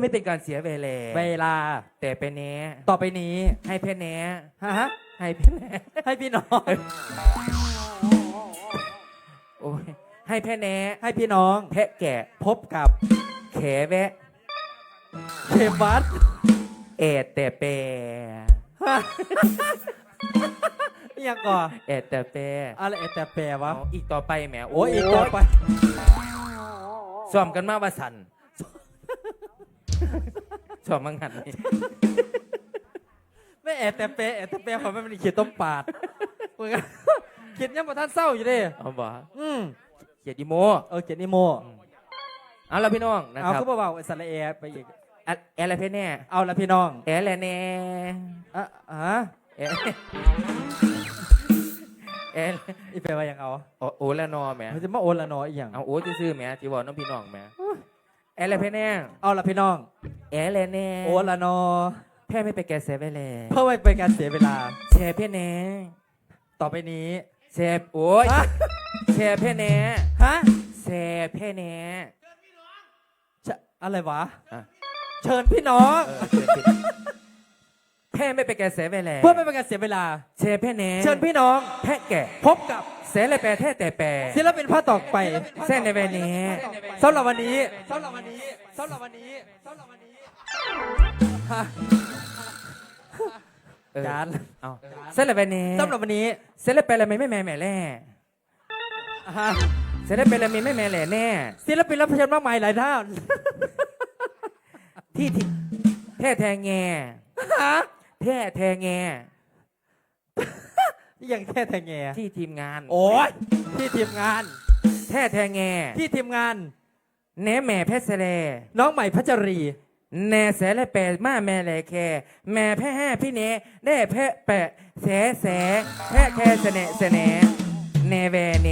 ไม่เป็นการเสียเวลาเวลา แต่ไปแน่ต่อไปนี้ ให้แพ่แน่ฮะ ให้แพ่แน่ให้พี่น้อง โอ้ยให้แพ่แน่ให้พี่น้อง แพะแกะพบกับแขแวะเคบัสแอดแต่แปรอิหยังก่อนแอดแต่แปรอะไรเอแต่แปลวะเอาอีกต่อไปแหมโอ้ยอีกต่อไปซ้อมกันมาว่าสัน ซ้อมมังหันนี่ ไม่แอแต่แปลแอแต่แปลขอไม่เป็นเขียนต้มปาดมึงอะเขียนยังมาท่านเศร้าอยู่ดิเอาบ่อืมเกียรติโมเออเขียนนิโมเอาละพี่น้องนะเอาครับก็เบาๆไอ้สระเอไปอีกอะแอร์อะไรเพ่แน่เอาละพี่น้องแอร์อะไรแน่อะฮะแอร์แอร์อีแปลว่าอย่างเอาโอโอละนอแหมมันจะมาโอนละน้อยอีหยังเอาโอ้ซื่อๆแหมจีบอกน้องพี่น้องแหม แอร์อะไรเพ่แน่เอาละพี่น้อง แอร์อะไรแน่โอนละนอแพ่ไม่ไปแกเซฟไปเลยเพื่อไม่เป็นการเสียเวลาแชร์เพ่แน่ต่อไปนี้แชร์โอ้ยฮะแชร์เพ่แน่ฮะแชร์เพ่แน่จะอะไรวะอะเชิญพี่น้องเออเชิญพี่ แพ่ไม่ไปแกเซฟไปเลยเพื่อไม่เป็นการเสียเวลาแชร์เพ่แน่เชิญพี่น้องแพะแกะพบกับเสเลแปรแท้แต่แปรศิลปินผ้าตอกไปเส้นในเวนี้สำหรับวันนี้สำหรับวันนี้สำหรับวันนี้สำหรับวันนี้ฮะเออจานเอาเส้นในเวนี้สำหรับวันนี้เสเลแปรละไม่ไม่แม่แม่แล่ฮะเสเลแปรละไม่ไม่แม่แหล่แน่ศิลปินรับเชิญมากมายหลายท่านที่ที่แท้แทงแงฮะ แท้แทงแงยังแค่แต่แง่ที่ทีมงานโอ้ยที่ทีมงาน แท้แทงแงที่ทีมงาน แหนแม่เพชรเสลน้องใหม่พัชรี แหน่เสเลแปรมาแม่แหล่แคแม่แพ้แห่พี่เนได้แพะแปะแสแสแพะแคเสนเสนแหนแวเน